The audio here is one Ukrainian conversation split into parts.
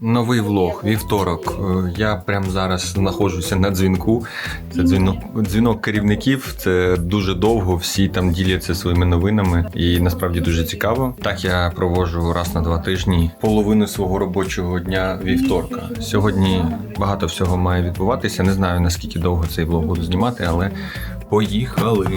Новий влог, вівторок. Е, Я прямо зараз знаходжуся на дзвінку. Це дзвінок, дзвінок керівників. Це дуже довго. Всі там діляться своїми новинами, і насправді дуже цікаво. Так я проводжу раз на два тижні половину свого робочого дня вівторка. Сьогодні багато всього має відбуватися. Не знаю наскільки довго цей влог буду знімати, але поїхали.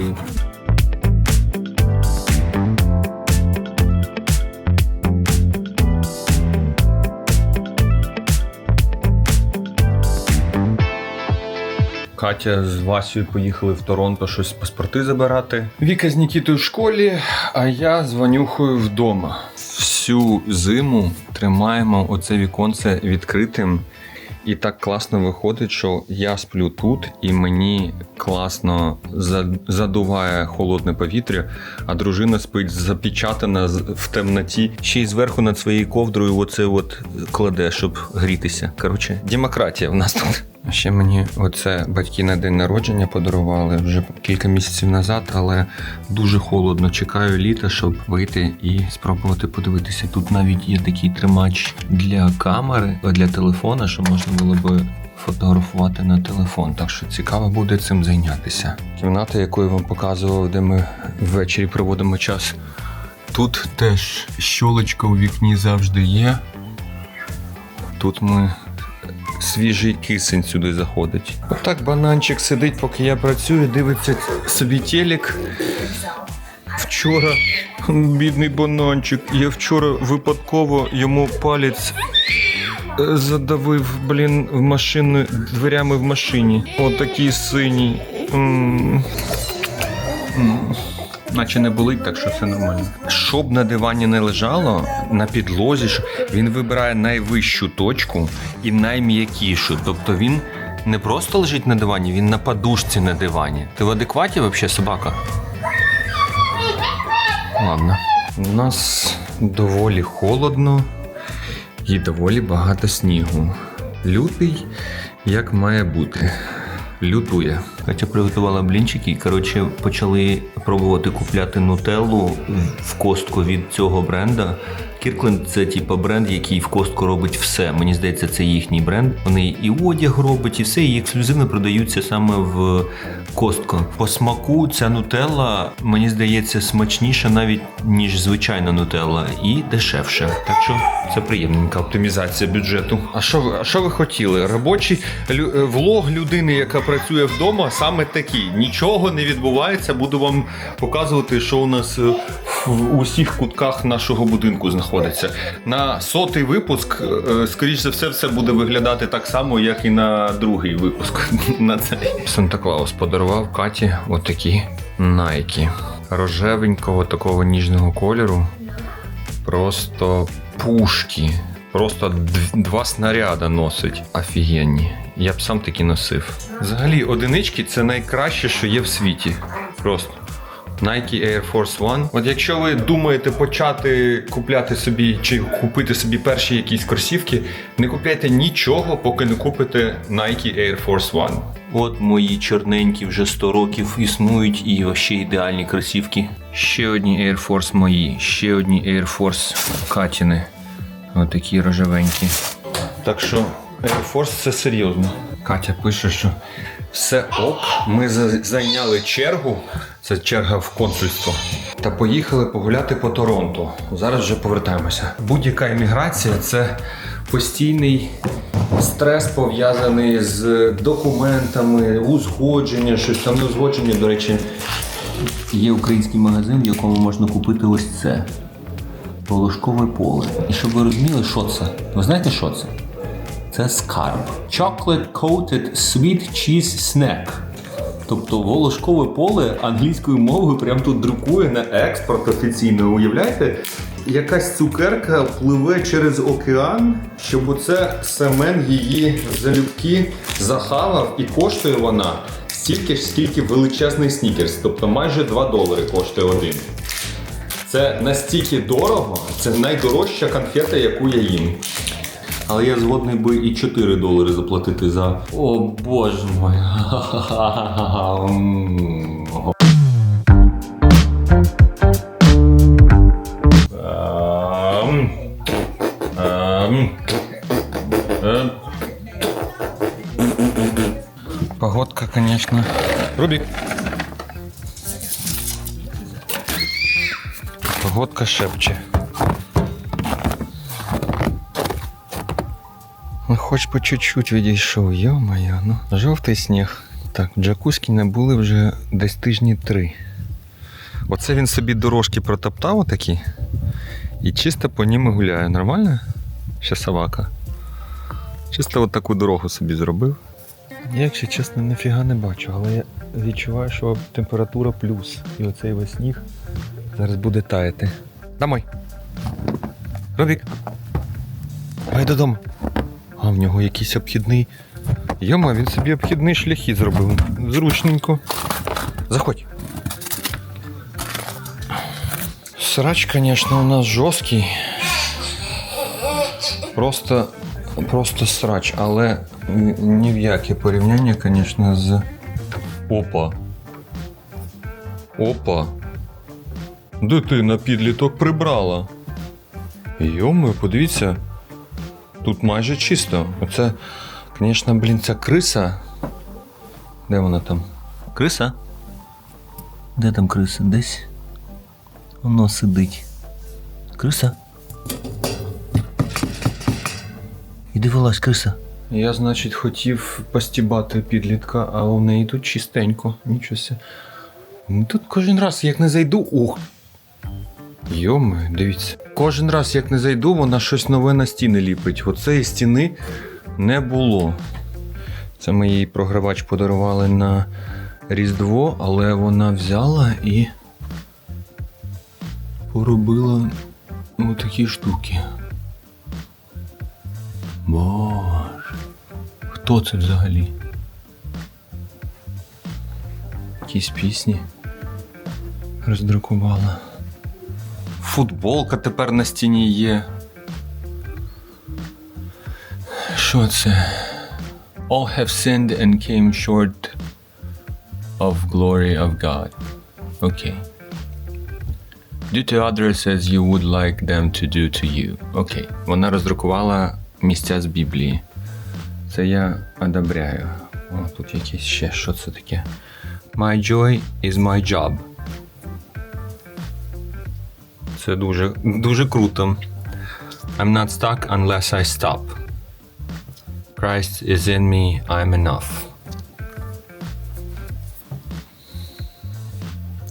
Катя з Васею поїхали в Торонто щось паспорти забирати. Віка з Нікітою в школі, а я з Ванюхою вдома. Всю зиму тримаємо оце віконце відкритим. І так класно виходить, що я сплю тут, і мені класно задуває холодне повітря, а дружина спить запечатана в темноті. Ще й зверху над своєю ковдрою оце от кладе, щоб грітися. Коротше, демократія в нас тут. Ще мені оце батьки на день народження подарували вже кілька місяців назад, але дуже холодно. Чекаю літа, щоб вийти і спробувати подивитися. Тут навіть є такий тримач для камери, для телефона, що можна було би фотографувати на телефон. Так що цікаво буде цим зайнятися. Кімната, яку я вам показував, де ми ввечері проводимо час. Тут теж щолочка у вікні завжди є. Тут ми свіжий кисень сюди заходить. Отак бананчик сидить, поки я працюю, дивиться собі телек. Вчора, бідний бананчик, я вчора випадково йому палець е, задавив, блін, в машину дверями в машині. Отакий синій. М. М. Наче не болить, так що все нормально. Щоб на дивані не лежало, на підлозі ж він вибирає найвищу точку і найм'якішу. Тобто він не просто лежить на дивані, він на подушці на дивані. Ти в адекваті взагалі собака? Ладно. У нас доволі холодно і доволі багато снігу. Лютий, як має бути. Лютує. Катя приготувала блінчики коротше почали пробувати купляти нутеллу в костку від цього бренда. Кіркленд це типу бренд, який в костку робить все. Мені здається, це їхній бренд. Вони і одяг роблять, і все, і ексклюзивно продаються саме в костку. По смаку ця нутелла, мені здається, смачніша навіть ніж звичайна нутелла, і дешевше. Так що це приємненька оптимізація бюджету. А що ви, а що ви хотіли? Робочий е, влог людини, яка працює вдома, саме такий. Нічого не відбувається. Буду вам показувати, що у нас е, в усіх кутках нашого будинку знаходиться. На сотий випуск, е, скоріш за все, все буде виглядати так само, як і на другий випуск. На Санта Клаус подарував Каті отакі найки. Рожевенького такого ніжного кольору. Просто пушки. Просто два снаряда носить. Офігенні. Я б сам такі носив. Взагалі, одинички це найкраще, що є в світі. Просто. Nike Air Force One. От якщо ви думаєте почати купляти собі чи купити собі перші якісь кросівки, не купляйте нічого, поки не купите Nike Air Force One. От мої чорненькі вже 100 років існують і ще ідеальні кросівки. Ще одні Air Force мої, ще одні Air Force Катіни. Отакі рожевенькі. Так що Air Force це серйозно. Катя пише, що все ок. Ми зайняли чергу. Це черга в консульство. Та поїхали погуляти по Торонто. Зараз вже повертаємося. Будь-яка еміграція це постійний стрес пов'язаний з документами, узгодження, щось там не узгодження, до речі. Є український магазин, в якому можна купити ось це. Волошкове поле. І щоб ви розуміли, що це? Ви знаєте, що це? Це скарб. Chocolate coated sweet cheese snack. Тобто волошкове поле англійською мовою прямо тут друкує на експорт офіційно. Уявляєте? Якась цукерка пливе через океан, щоб оце Семен її залюбки захавав, і коштує вона стільки ж, скільки величезний снікерс, тобто майже 2 долари коштує один. Це настільки дорого, це найдорожча конфета, яку я їм. Але я згодний би і 4 долари заплатити за. О боже мой. Погодка, конечно. Рубик. Погодка шепче. Хоч по чуть-чуть відійшов, йо-моє, ну. Жовтий сніг. Так, джакузькі не були вже десь тижні три. Оце він собі дорожки протоптав отакі. І чисто по ним гуляє. Нормально? Ще собака. Чисто от таку дорогу собі зробив. Я, якщо чесно, ніфіга не бачу, але я відчуваю, що температура плюс. І оцей весь сніг зараз буде таяти. Домой. Робік. Давай додому. А в нього якийсь обхідний. Йома, він собі обхідний шляхід зробив. Зручненько. Заходь. Срач, звісно, у нас жорсткий. Просто, просто срач, але ні в яке порівняння, звісно, з. Опа. Опа. Дитина підліток прибрала. Йоми, подивіться. Тут майже чисто. Оце, звісно, блін, ця криса. Де вона там? Криса? Де там криса? Десь? Воно сидить. Криса? Іди вилазь, криса. Я, значить, хотів постібати підлітка, а у неї тут чистенько. Нічого. Ну, Тут кожен раз, як не зайду, ух. Йоми, дивіться. Кожен раз, як не зайду, вона щось нове на стіни ліпить. Оцеї стіни не було. Це ми їй програвач подарували на Різдво, але вона взяла і поробила отакі штуки. Боже, хто це взагалі? Якісь пісні роздрукувала. Футболка тепер на стіні є. Що це? All have sinned and came short of glory of God. Окей. Do to others as you would like them to do to you. Окей. Вона роздрукувала місця з Біблії. Це я одобряю. О, тут якесь ще. Що це таке? My joy is my job. Це дуже, дуже круто. I'm not stuck unless I stop. Christ is in me, I'm enough.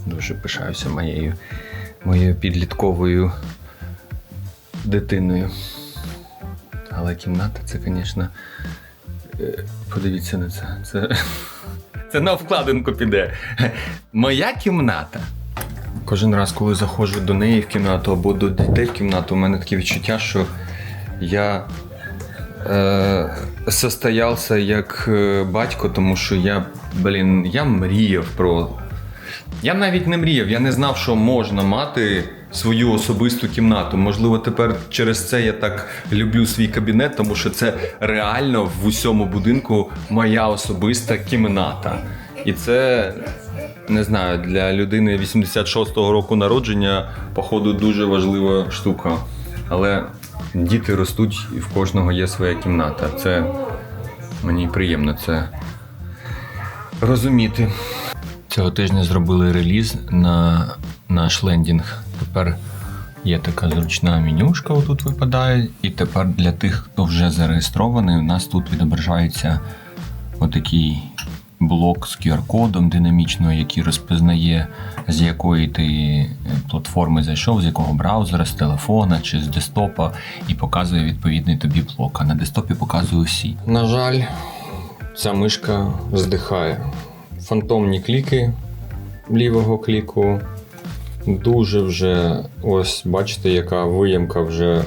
Дуже пишаюся моєю, моєю підлітковою дитиною. Але кімната це, звісно. е, Подивіться на це. Це, це на вкладинку піде. Моя кімната. Кожен раз, коли заходжу до неї в кімнату або до дітей в кімнату, у мене таке відчуття, що я е, состоявся як е, батько, тому що я, блін, я мріяв про. Я навіть не мріяв, я не знав, що можна мати свою особисту кімнату. Можливо, тепер через це я так люблю свій кабінет, тому що це реально в усьому будинку моя особиста кімната. І це не знаю, для людини 86-го року народження, походу, дуже важлива штука. Але діти ростуть і в кожного є своя кімната. Це мені приємно це розуміти. Цього тижня зробили реліз на наш лендінг. Тепер є така зручна менюшка, отут випадає. І тепер для тих, хто вже зареєстрований, у нас тут відображається отакий блок з QR-кодом динамічно, який розпізнає, з якої ти е, платформи зайшов, з якого браузера, з телефона чи з десктопа, і показує відповідний тобі блок. А на десктопі показує усі. На жаль, ця мишка здихає. Фантомні кліки лівого кліку. Дуже вже, ось бачите, яка виямка вже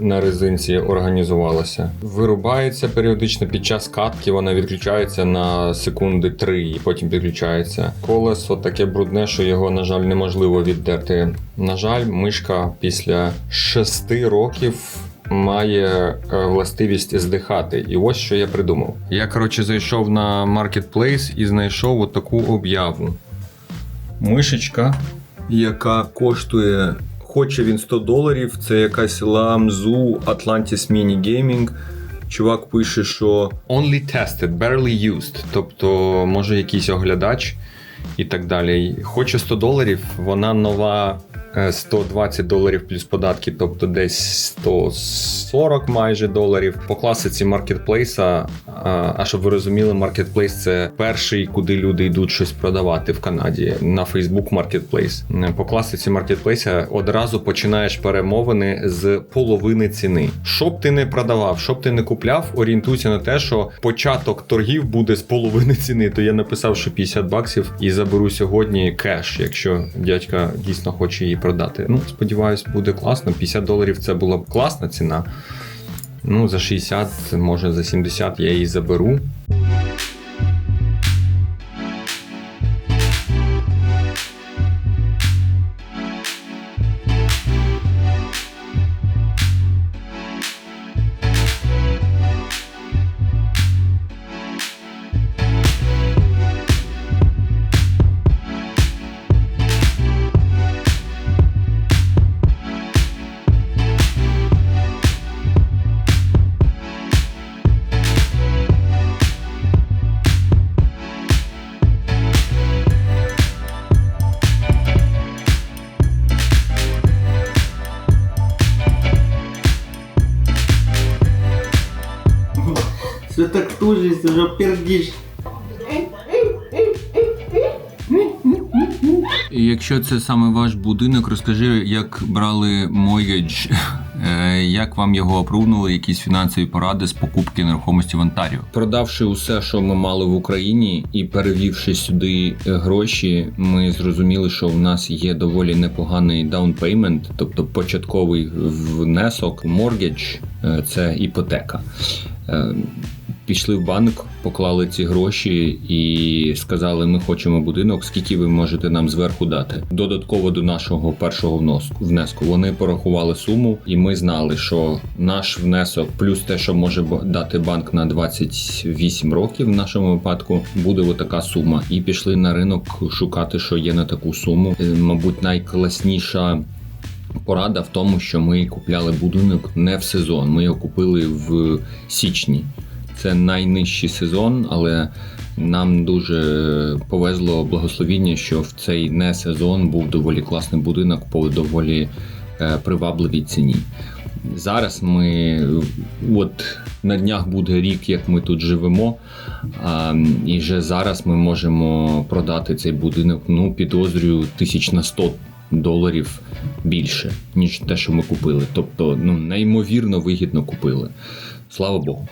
на резинці організувалася. Вирубається періодично під час катки, вона відключається на секунди 3 і потім підключається. Колесо таке брудне, що його, на жаль, неможливо віддерти. На жаль, мишка після 6 років. Має е, властивість здихати. І ось що я придумав. Я, коротше, зайшов на Marketplace і знайшов от таку об'яву. Мишечка, яка коштує, хоче він 100 доларів, це якась ламзу Atlantis Mini Gaming. чувак пише, що only tested, barely used. Тобто, може, якийсь оглядач і так далі. Хоче 100 доларів, вона нова. Е, 120 доларів плюс податки, тобто десь 140 майже доларів. По класиці маркетплейса. А щоб ви розуміли, маркетплейс це перший, куди люди йдуть щось продавати в Канаді на Facebook Marketplace. Е, По класиці маркетплейса одразу починаєш перемовини з половини ціни. Що б ти не продавав, що б ти не купляв, орієнтуйся на те, що початок торгів буде з половини ціни. То я написав, що 50 баксів і заберу сьогодні кеш, якщо дядька дійсно хоче її продати. Ну, сподіваюсь, буде класно. 50 доларів це була б класна ціна. Ну, за 60, може за 70 я її заберу. Все так тужись, уже пердиш. Якщо це саме ваш будинок, розкажи, як брали mortgage, е, як вам його опрувнули, якісь фінансові поради з покупки нерухомості в Онтаріо. Продавши усе, що ми мали в Україні, і перевівши сюди е, гроші, ми зрозуміли, що в нас є доволі непоганий даунпеймент, тобто початковий внесок, моргідж це іпотека. Е, Пішли в банк, поклали ці гроші і сказали: ми хочемо будинок, скільки ви можете нам зверху дати. Додатково до нашого першого вноску внеску. Вони порахували суму, і ми знали, що наш внесок, плюс те, що може дати банк на 28 років, в нашому випадку, буде отака сума. І пішли на ринок шукати, що є на таку суму. Е, Мабуть, найкласніша. Порада в тому, що ми купляли будинок не в сезон. Ми його купили в січні. Це найнижчий сезон, але нам дуже повезло благословіння, що в цей не сезон був доволі класний будинок по доволі е, привабливій ціні. Зараз ми от на днях буде рік, як ми тут живемо. А, і вже зараз ми можемо продати цей будинок. Ну, підозрюю, тисяч на 100 доларів більше, ніж те, що ми купили. Тобто, ну неймовірно вигідно купили. Слава Богу.